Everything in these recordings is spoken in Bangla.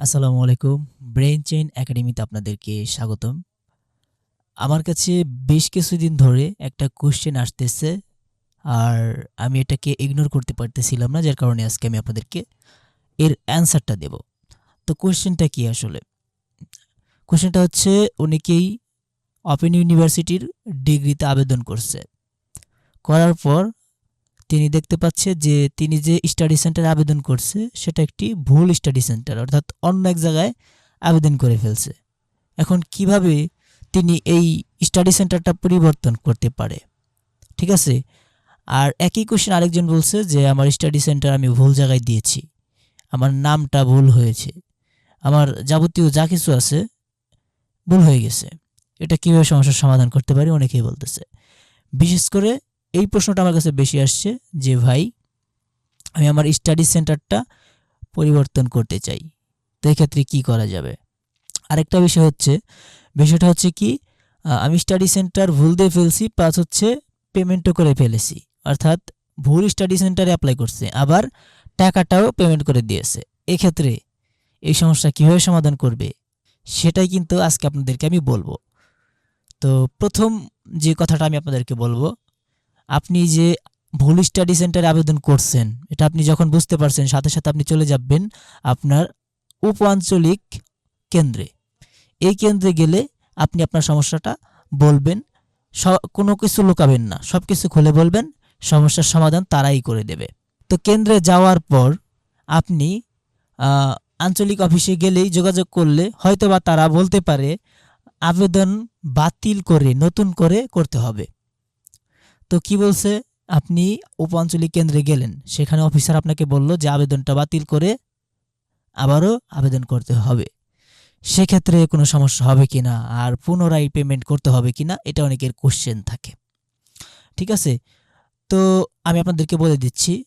আসসালামু আলাইকুম। ব্রেন চেইন একাডেমিতে আপনাদেরকে স্বাগতম। আমার কাছে বেশ কিছুদিন ধরে একটা কোশ্চেন আসতেছে আর আমি এটাকে ইগনোর করতে পারতেছিলাম না, যার কারণে আজকে আমি আপনাদেরকে এর অ্যান্সারটা দেব। তো কোশ্চেনটা কি আসলে? কোশ্চেনটা হচ্ছে, অনেকেই ওপেন ইউনিভার্সিটির ডিগ্রিতে আবেদন করছে। করার পর তিনি দেখতে পাচ্ছে যে তিনি যে স্টাডি সেন্টারে আবেদন করছে, সেটা একটি ভুল স্টাডি সেন্টার অর্থাৎ অন্য এক জায়গায় আবেদন করে ফেলছে। এখন কীভাবে তিনি এই স্টাডি সেন্টারটা পরিবর্তন করতে পারে? ঠিক আছে? আর একই কোশ্চেন আরেকজন বলছে যে, আমার স্টাডি সেন্টার আমি ভুল জায়গায় দিয়েছি। আমার নামটা ভুল হয়েছে। আমার যাবতীয় যা কিছু আছে, ভুল হয়ে গেছে। এটা কীভাবে সমস্যার সমাধান করতে পারি? অনেকেই বলতেছে। বিশেষ করে এই প্রশ্নটা আমার কাছে বেশি আসছে যে, ভাই, আমি আমার স্টাডি সেন্টারটা পরিবর্তন করতে চাই, তো এক্ষেত্রে কী করা যাবে? আরেকটা বিষয় হচ্ছে, বিষয়টা হচ্ছে কি আমি স্টাডি সেন্টার ভুল দিয়ে ফেলছি প্লাস হচ্ছে পেমেন্টও করে ফেলেছি। অর্থাৎ ভুল স্টাডি সেন্টারে অ্যাপ্লাই করছে, আবার টাকাটাও পেমেন্ট করে দিয়েছে। এক্ষেত্রে এই সমস্যা কীভাবে সমাধান করবে, সেটাই কিন্তু আজকে আপনাদেরকে আমি বলব। তো প্রথম যে কথাটা আমি আপনাদেরকে বলব আপনি যে ভুল স্টাডি সেন্টারে আবেদন করছেন, এটা আপনি যখন বুঝতে পারছেন, সাথে সাথে আপনি চলে যাবেন আপনার উপ আঞ্চলিক কেন্দ্রে। এই কেন্দ্রে গেলে আপনি আপনার সমস্যাটা বলবেন কোনো কিছু লুকাবেন না সব কিছু খুলে বলবেন, সমস্যার সমাধান তারাই করে দেবে। তো কেন্দ্রে যাওয়ার পর আপনি আঞ্চলিক অফিসে গেলেই যোগাযোগ করলে হয়তোবা তারা বলতে পারে, আবেদন বাতিল করে, নতুন করে করতে হবে। তো কি বলছে? আপনি উপ আঞ্চলিক কেন্দ্রে গেলেন। সেখানে অফিসার আপনাকে বলল যে আবেদনটা বাতিল করে আবারও আবেদন করতে হবে। সেক্ষেত্রে কোনো সমস্যা হবে কিনা আর পুনরায় পেমেন্ট করতে হবে কিনা এটা অনেকের কোশ্চেন থাকে। ঠিক আছে? তো আমি আপনাদেরকে বলে দিচ্ছি,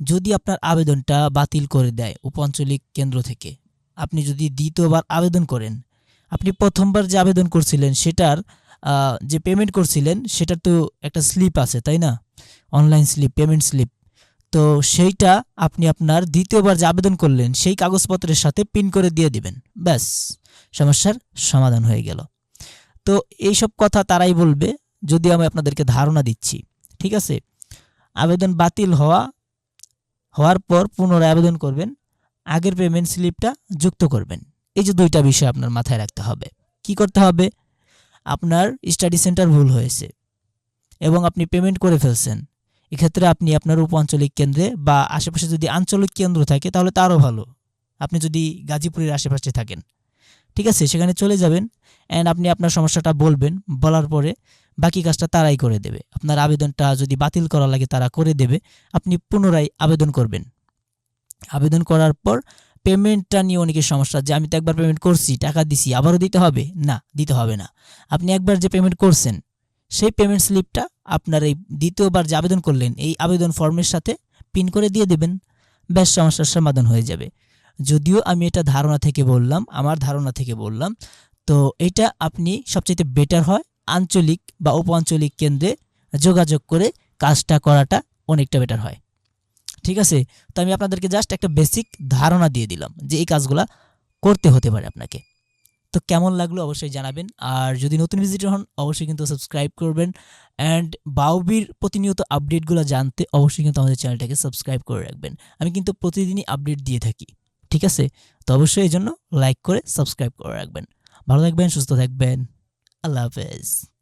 যদি আপনার আবেদনটা বাতিল করে দেয় উপ আঞ্চলিক কেন্দ্র থেকে, আপনি যদি দ্বিতীয়বার আবেদন করেন, আপনি প্রথমবার যে আবেদন করছিলেন সেটার যে পেমেন্ট করছিলেন, সেটার তো একটা স্লিপ আছে, তাই না? অনলাইন স্লিপ পেমেন্ট স্লিপ তো সেইটা আপনি আপনার দ্বিতীয়বার যে আবেদন করলেন, সেই কাগজপত্রের সাথে পিন করে দিয়ে দিবেন। ব্যাস, সমস্যার সমাধান হয়ে গেল। তো এইসব কথা তারাই বলবে, যদি আমি আপনাদেরকে ধারণা দিচ্ছি, ঠিক আছে? আবেদন বাতিল হওয়া, হওয়ার পর পুনরায় আবেদন করবেন, আগের পেমেন্ট স্লিপটা যুক্ত করবেন। এই যে দুইটা বিষয় আপনার মাথায় রাখতে হবে। কি করতে হবে? আপনার স্টাডি সেন্টার ভুল হয়েছে এবং আপনি পেমেন্ট করে ফেলছেন। এক্ষেত্রে আপনি আপনার উপ আঞ্চলিক কেন্দ্রে বা আশেপাশে যদি আঞ্চলিক কেন্দ্র থাকে তাহলে তো আরও ভালো। আপনি যদি গাজীপুরের আশেপাশে থাকেন। ঠিক আছে, সেখানে চলে যাবেন অ্যান্ড আপনি আপনার সমস্যাটা বলবেন, বলার পরে বাকি কাজটা তারাই করে দেবে। আপনার আবেদনটা যদি বাতিল করা লাগে তারা করে দেবে। আপনি পুনরায় আবেদন করবেন। আবেদন করার পর পেমেন্টটা নিয়ে অনেকের সমস্যা যে আমি তো একবার পেমেন্ট করছি, টাকা দিছি, আবারও দিতে হবে? না, দিতে হবে না। আপনি একবার যে পেমেন্ট করছেন, সেই পেমেন্ট স্লিপটা আপনার এই দ্বিতীয়বার যে আবেদন করলেন, এই আবেদন ফর্মের সাথে পিন করে দিয়ে দেবেন। ব্যাস, সমস্যার সমাধান হয়ে যাবে। যদিও আমি এটা ধারণা থেকে বললাম, আমার ধারণা থেকে বললাম, তো এটা আপনি সবচেয়ে বেটার হয় আঞ্চলিক বা উপ আঞ্চলিক কেন্দ্রে যোগাযোগ করে কাজটা করাটা অনেকটা বেটার হয়। ঠিক আছে? তো আমি আপনাদেরকে জাস্ট একটা বেসিক ধারণা দিয়ে দিলাম যে এই কাজগুলা করতে হতে পারে আপনাকে। তো কেমন লাগল অবশ্যই জানাবেন। আর যদি নতুন ভিজিটর হন, অবশ্যই কিন্তু সাবস্ক্রাইব করবেন। অ্যান্ড বাউবির প্রতিনিয়ত আপডেটগুলো জানতে অবশ্যই কিন্তু আমাদের চ্যানেলটাকে সাবস্ক্রাইব করে রাখবেন। আমি কিন্তু প্রতিদিনই আপডেট দিয়ে থাকি, ঠিক আছে? তো অবশ্যই এই জন্য লাইক করে সাবস্ক্রাইব করে রাখবেন। ভালো থাকবেন, সুস্থ থাকবেন। আল্লাহ হাফেজ।